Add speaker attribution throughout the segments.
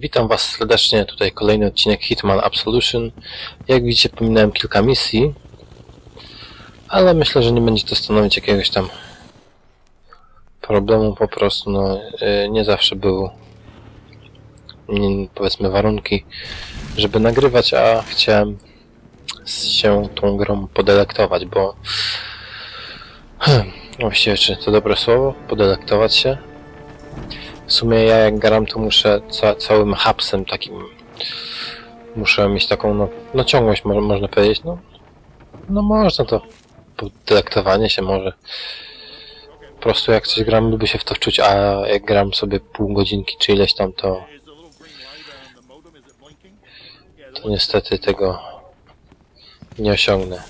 Speaker 1: Witam Was serdecznie, tutaj kolejny odcinek Hitman Absolution. Jak widzicie, pominąłem kilka misji, ale myślę, że nie będzie to stanowić jakiegoś tam problemu, po prostu no, y, nie zawsze był nie, powiedzmy warunki, żeby nagrywać, a chciałem się tą grą podelektować, bo właściwie czy to dobre słowo? Podelektować się? W sumie ja jak gram to muszę ca całym hapsem takim muszę mieć taką no, no ciągłość mo można powiedzieć, no no można to podelektowanie się może po prostu jak coś gram lubię się w to wczuć, a jak gram sobie pół godzinki czy ileś tam to to niestety tego nie osiągnę.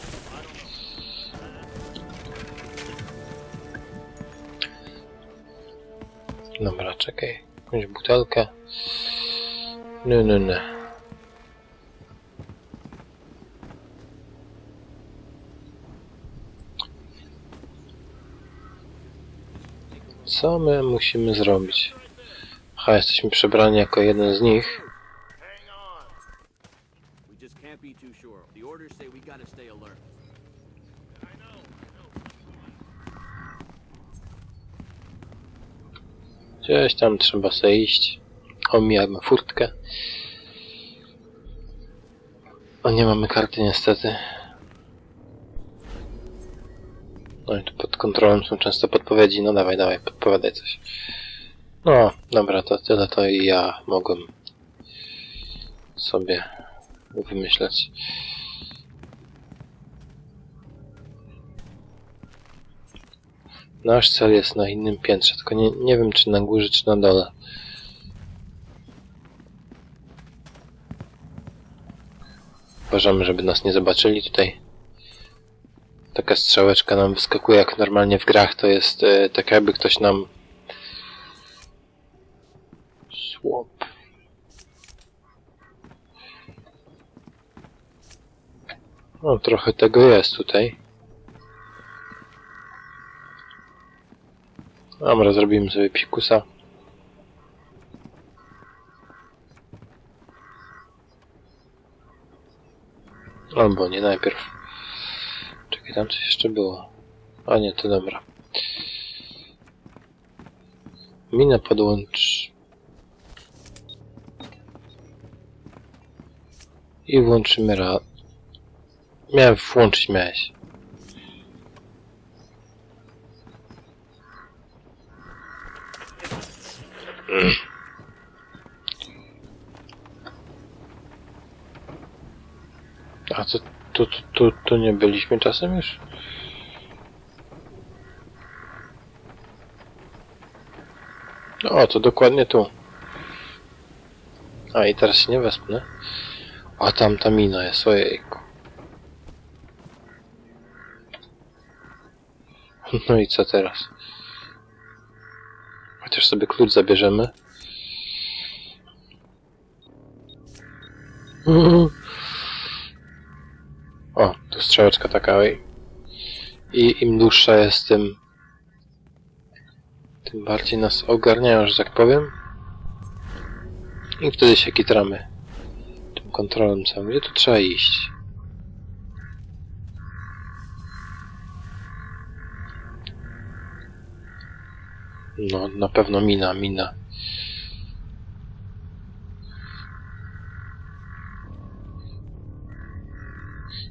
Speaker 1: Dobra, czekaj. Jakąś butelkę. Nie, nie, nie. Co my musimy zrobić? Aha, jesteśmy przebrani jako jeden z nich. Gdzieś tam trzeba sobie iść. Omijamy furtkę. O, nie mamy karty niestety. No i tu pod kontrolą są często podpowiedzi. No dawaj, dawaj, podpowiadaj coś. No, dobra, to tyle to i ja mogłem sobie wymyśleć. Nasz cel jest na innym piętrze, tylko nie, nie wiem czy na górze, czy na dole. Uważamy, żeby nas nie zobaczyli tutaj. Taka strzałeczka nam wyskakuje, jak normalnie w grach to jest e, tak jakby ktoś nam... Słop. No, trochę tego jest tutaj. Dobra, zrobimy sobie pikusa. Albo nie najpierw. Czekaj, tam coś jeszcze było. A nie, to dobra. Minę podłącz. I włączymy ra... Miałem włączyć, miałeś. A tu, tu, tu, tu nie byliśmy czasem już? O, to dokładnie tu. A i teraz się nie wespnę. A tam ta mina jest, ojejku. No i co teraz? Chociaż sobie klucz zabierzemy. Strzałeczka taka i, im dłuższa jest, tym tym bardziej nas ogarniają, że tak powiem. I wtedy się kitramy tym kontrolem całym. Gdzie tu trzeba iść? No, na pewno mina, mina.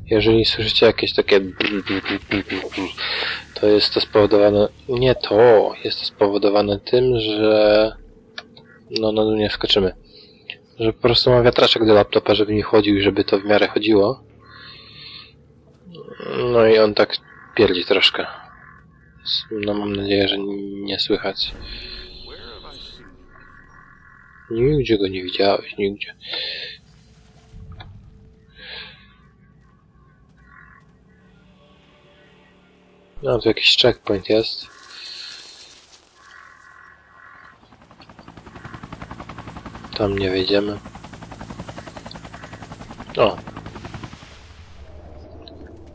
Speaker 1: Jeżeli słyszycie jakieś takie to jest to spowodowane nie to, jest to spowodowane tym, że no na dół nie wskoczymy. Że po prostu mam wiatraczek do laptopa, żeby mi chodził i żeby to w miarę chodziło. No i on tak pierdzi troszkę. No mam nadzieję, że nie słychać. Nigdzie go nie widziałeś, nigdzie. No, tu jakiś checkpoint jest. Tam nie wejdziemy. O!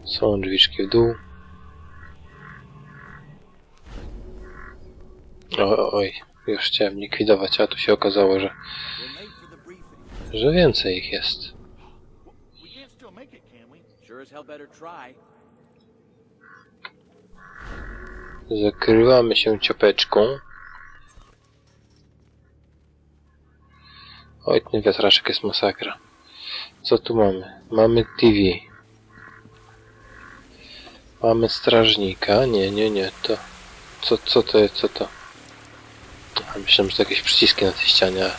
Speaker 1: Są drzwiczki w dół. O, oj, już chciałem likwidować, a tu się okazało, że że więcej ich jest.
Speaker 2: Sure as hell better try.
Speaker 1: Zakrywamy się ciopeczką. Oj, ten wiatraczek jest masakra. Co tu mamy? Mamy TV. Mamy strażnika. Nie, nie, nie, to... Co, co to jest, co to? Myślałem, że to jakieś przyciski na tej ścianie.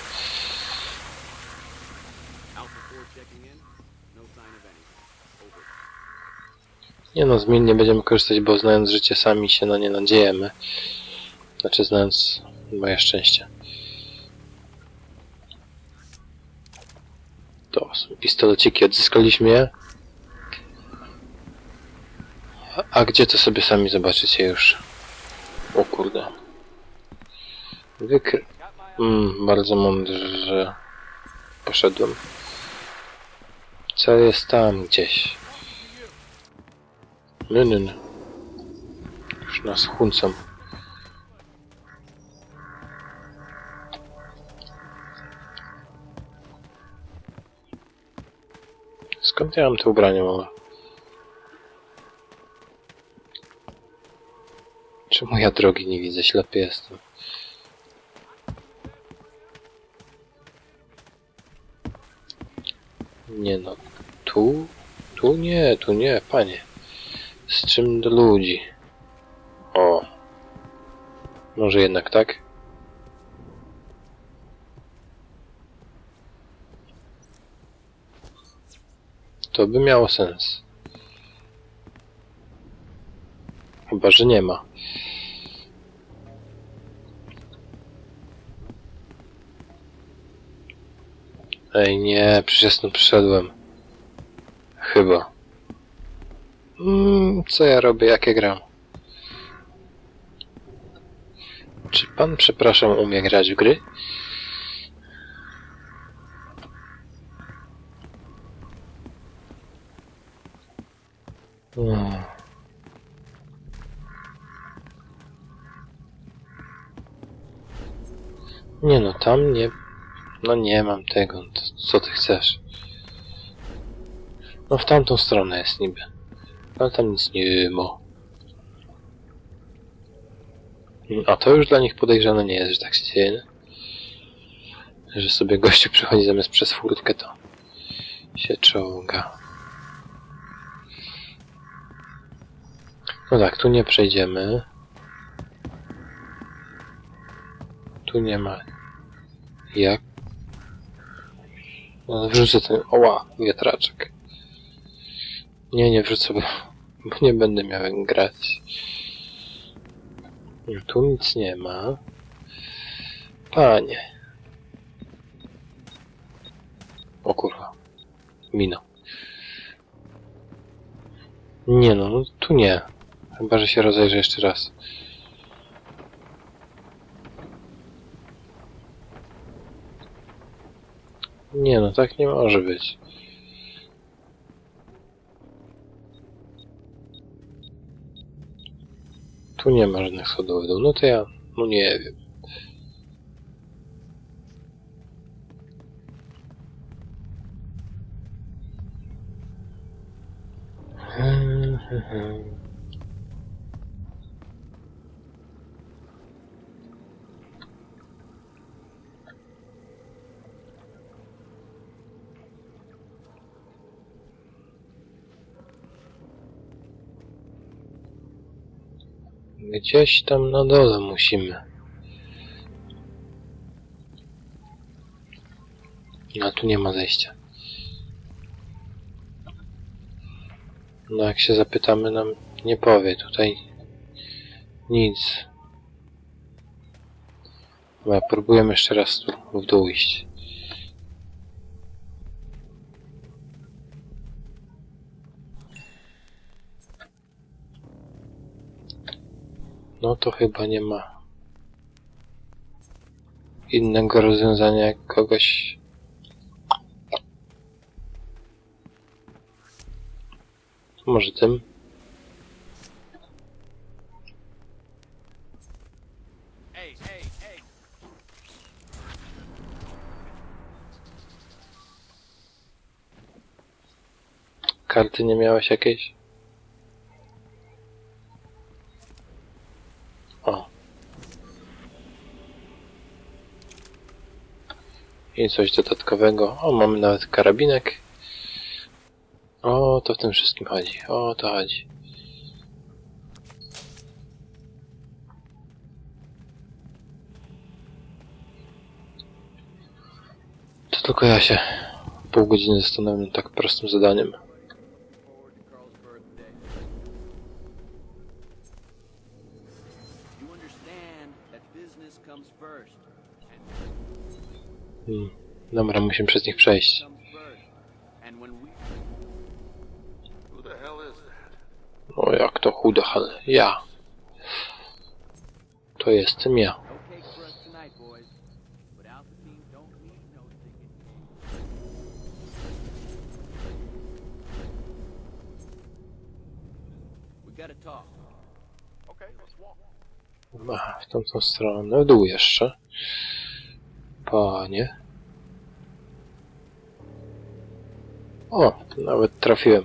Speaker 1: Nie no, z min nie będziemy korzystać, bo znając życie sami się na nie nadziejemy. Znaczy znając moje szczęście. To są pistoleciki, odzyskaliśmy je. A, gdzie to sobie sami zobaczycie już? O kurde. Wykry... Mm, bardzo mądrze, poszedłem. Cel jest tam gdzieś. Nie. Już nas chuncą. Skąd ja mam te ubrania małe? Czemu ja drogi nie widzę? Ślepy jestem. Nie no. Tu? Tu nie, tu nie, panie. Z czym do ludzi? O. Może jednak tak? To by miało sens. Chyba, że nie ma. Ej, nie, przecież stąd przyszedłem. Chyba. Mm, co ja robię, jakie gram? Czy pan, przepraszam, umie grać w gry? Hmm. Nie no, tam nie... No nie mam tego, co ty chcesz? No w tamtą stronę jest niby. Ale tam nic nie ma. A to już dla nich podejrzane nie jest, że tak się dzieje. Że sobie gościu przychodzi zamiast przez furtkę, to się czołga. No tak, tu nie przejdziemy. Tu nie ma jak. No, wrzucę ten. Oła, wiatraczek. Nie, nie wrzucę, bo, bo nie będę miał grać. Tu nic nie ma. Panie. O kurwa. Mino. Nie no, no tu nie. Chyba, że się rozejrzę jeszcze raz. Nie no, tak nie może być. Tu nie ma żadnych schodów w dół. No to ja, no nie wiem. Gdzieś tam na dole musimy. A tu nie ma zejścia. No jak się zapytamy, nam nie powie tutaj nic. Dobra, próbujemy jeszcze raz tu w dół iść. No to chyba nie ma innego rozwiązania jak kogoś Może tym? Karty nie miałeś jakiejś? O. I coś dodatkowego. O, mamy nawet karabinek. O, to w tym wszystkim chodzi. O, to chodzi. To tylko ja się pół godziny zastanawiam nad tak prostym zadaniem. Dobra, musimy przez nich przejść. O, jak to chuda, ale ja. To jestem ja. Aha, w tamtą stronę. W dół jeszcze. Panie. O, nawet trafiłem.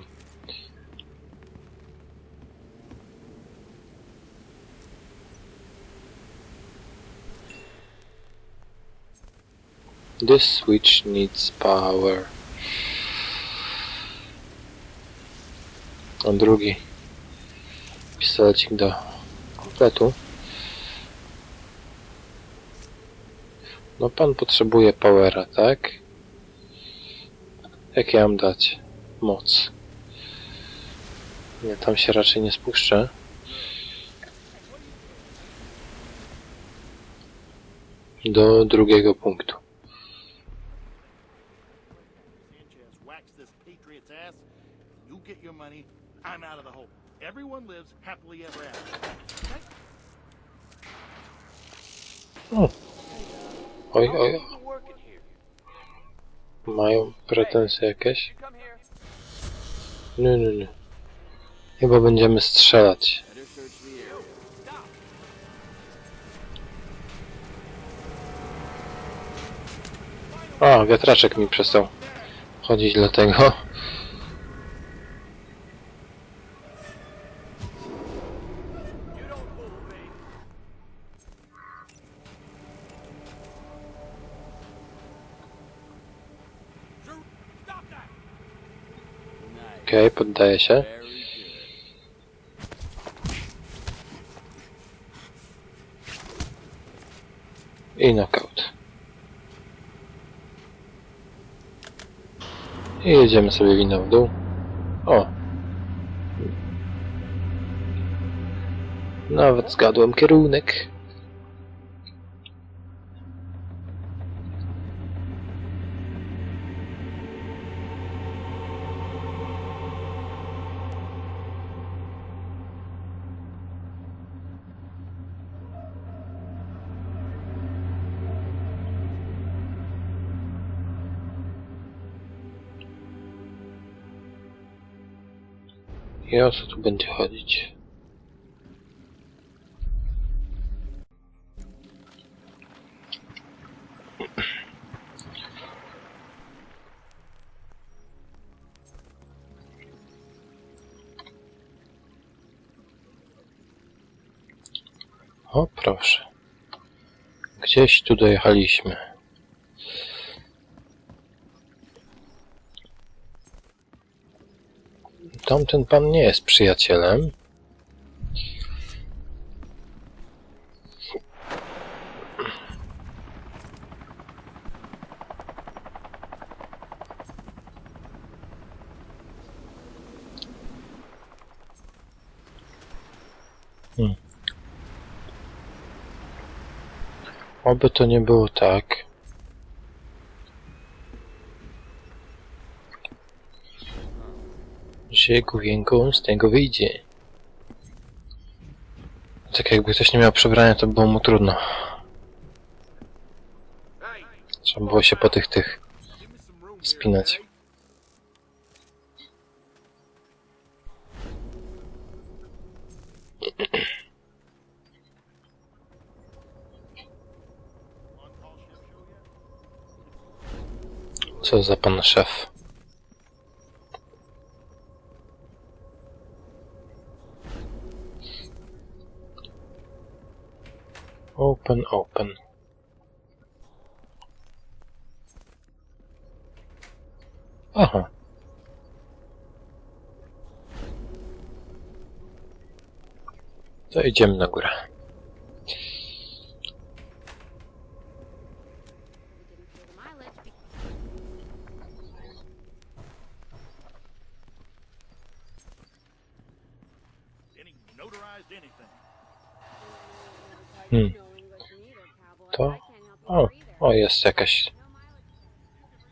Speaker 1: This switch needs power. A drugi pistolecik do kompletu. No pan potrzebuje powera, tak? Jak ja mam dać? Moc. Nie, tam się raczej nie spuszczę. Do drugiego punktu.
Speaker 3: Ever after.
Speaker 1: Oj, oj, mają pretensje jakieś? Nie, nie, nie. Chyba będziemy strzelać. A, wiatraczek mi przestał chodzić dlatego. Okej, poddaję się. I knockout. I jedziemy sobie winą w dół. O! Nawet zgadłem kierunek. I o co tu będzie chodzić? O, proszę. Gdzieś tu dojechaliśmy. Tamten pan nie jest przyjacielem. Hmm. Oby to nie było tak. Że główienką z tego wyjdzie. Tak jakby ktoś nie miał przebrania, to było mu trudno. Trzeba było się po tych tych spinać. Co za pan szef? Open, open. Aha. To idziemy na górę. Jest jakaś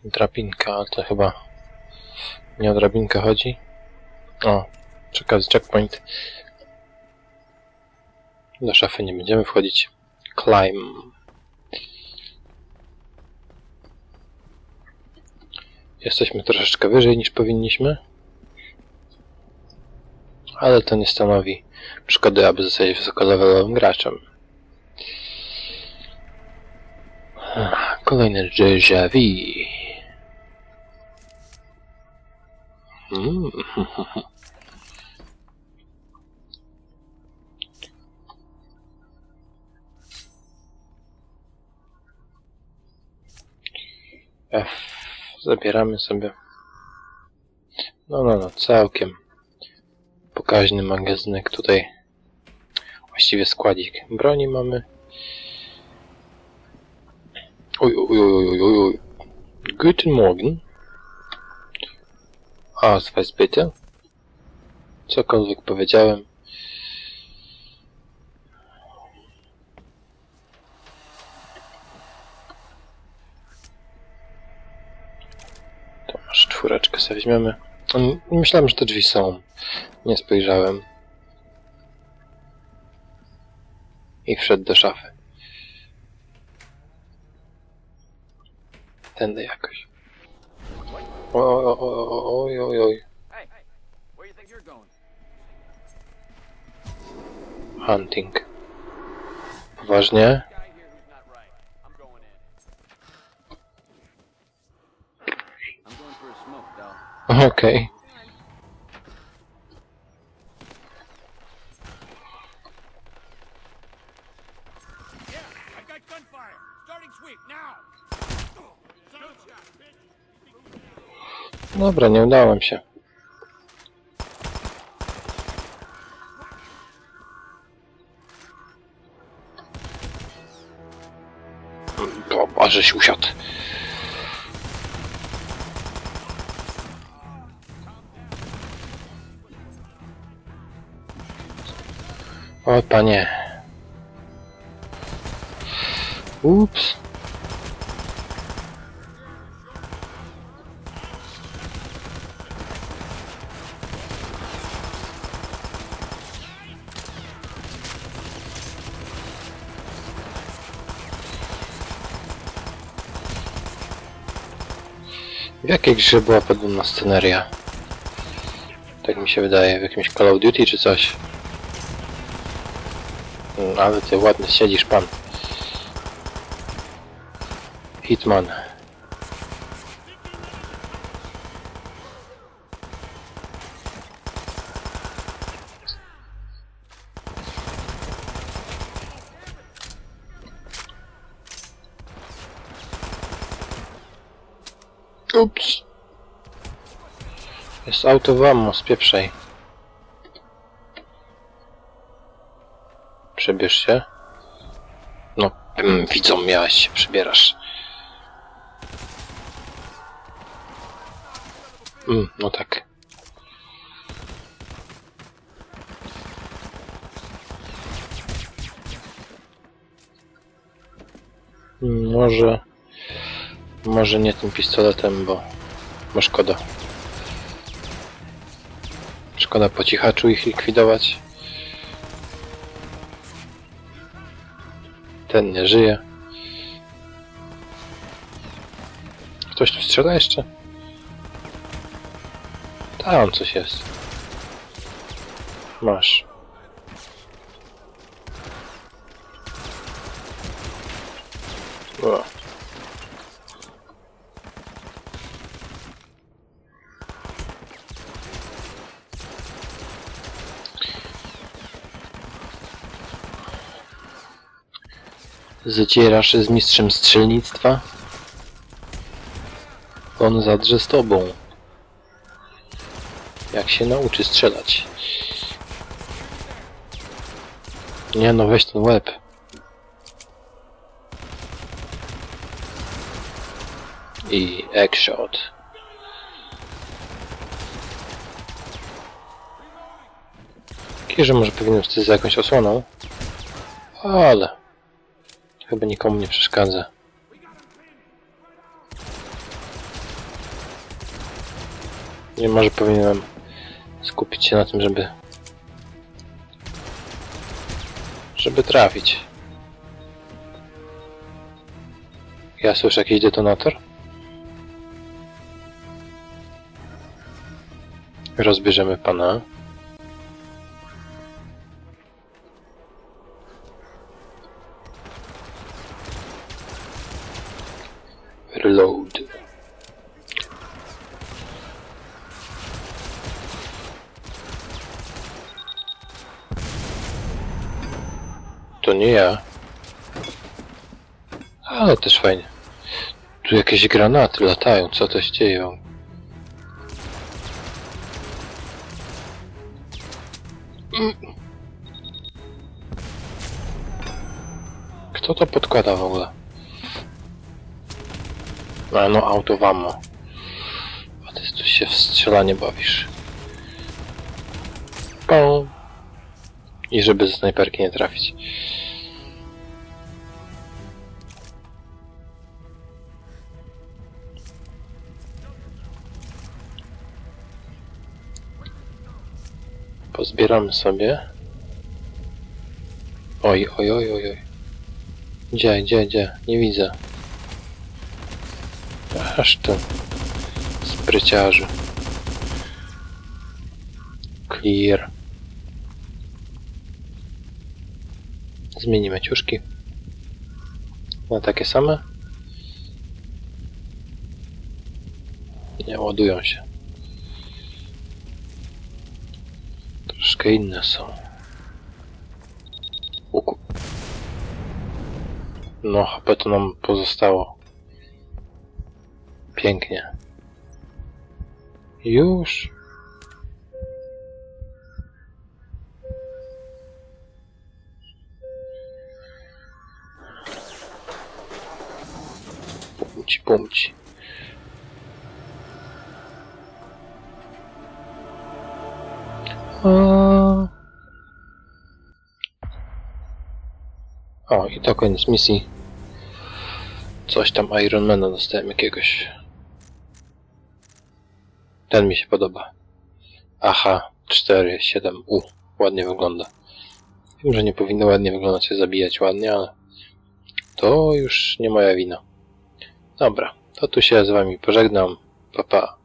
Speaker 1: drabinka, ale to chyba nie o drabinkę chodzi. O, czeka checkpoint. Do szafy nie będziemy wchodzić. Climb. Jesteśmy troszeczkę wyżej niż powinniśmy. Ale to nie stanowi szkody, aby zostać wysokolevelowym graczem. Kolejny déjà vu. Mm. F. Zabieramy sobie. No, no, no, całkiem pokaźny magazynek tutaj. Właściwie składzik broni mamy. Oj, oj, oj, oj, oj. Guten Morgen. Ausweis bitte. Cokolwiek powiedziałem. To masz czwóreczkę sobie weźmiemy. Mm, Myślałem, że te drzwi są. Nie spojrzałem. I wszedł do szafy. Tędy jakoś. Oj, oj, oj, oj, oj.
Speaker 2: Going?
Speaker 1: Hunting. Poważnie?
Speaker 2: Guy here
Speaker 1: Dobra, nie udałem się. Boże, się usiadł. O, panie. Ups. W jakiej grze była podobna sceneria? Tak mi się wydaje, w jakimś Call of Duty czy coś. Mm, Ale ty ładny siedzisz pan. Hitman. Auto w. Przebierz się. No, mm, widzą, miałaś się, przybierasz. Mm, no tak. Może... Może nie tym pistoletem, bo... Bo szkoda. Szkoda po cichaczu ich likwidować. Ten nie żyje. Ktoś tu strzela jeszcze? Tam coś jest. Masz. Zacierasz z mistrzem strzelnictwa? On zadrze z tobą. Jak się nauczy strzelać? Nie no, weź ten łeb. I eggshot. Kierze może powinien wtedy za jakąś osłoną. Ale... Chyba nikomu nie przeszkadza. Nie może powinienem skupić się na tym, żeby... Żeby trafić. Ja słyszę jakiś detonator? Rozbierzemy pana. Reload. To nie ja. Ale też fajnie. Tu jakieś granaty latają, co to się dzieje? Kto to podkłada w ogóle? A no, auto wamo. A ty tu się w strzelanie bawisz. Pum. I żeby ze snajperki nie trafić. Pozbieramy sobie. Oj, oj, oj, oj, oj. Gdzie, gdzie, gdzie? Nie widzę. Aż ty. Spryciarzu. Clear. Zmienimy ciuszki. Na takie same. Nie ładują się. Troszkę inne są. Uku. No, HP to nam pozostało. Pięknie. Już. Pumci, pumci. O, i to koniec misji. Coś tam Ironmana dostałem jakiegoś. Ten mi się podoba. Aha, 4, 7, U. Ładnie wygląda. Wiem, że nie powinno ładnie wyglądać się zabijać ładnie, ale to już nie moja wina. Dobra, to tu się z wami pożegnam. Pa, pa.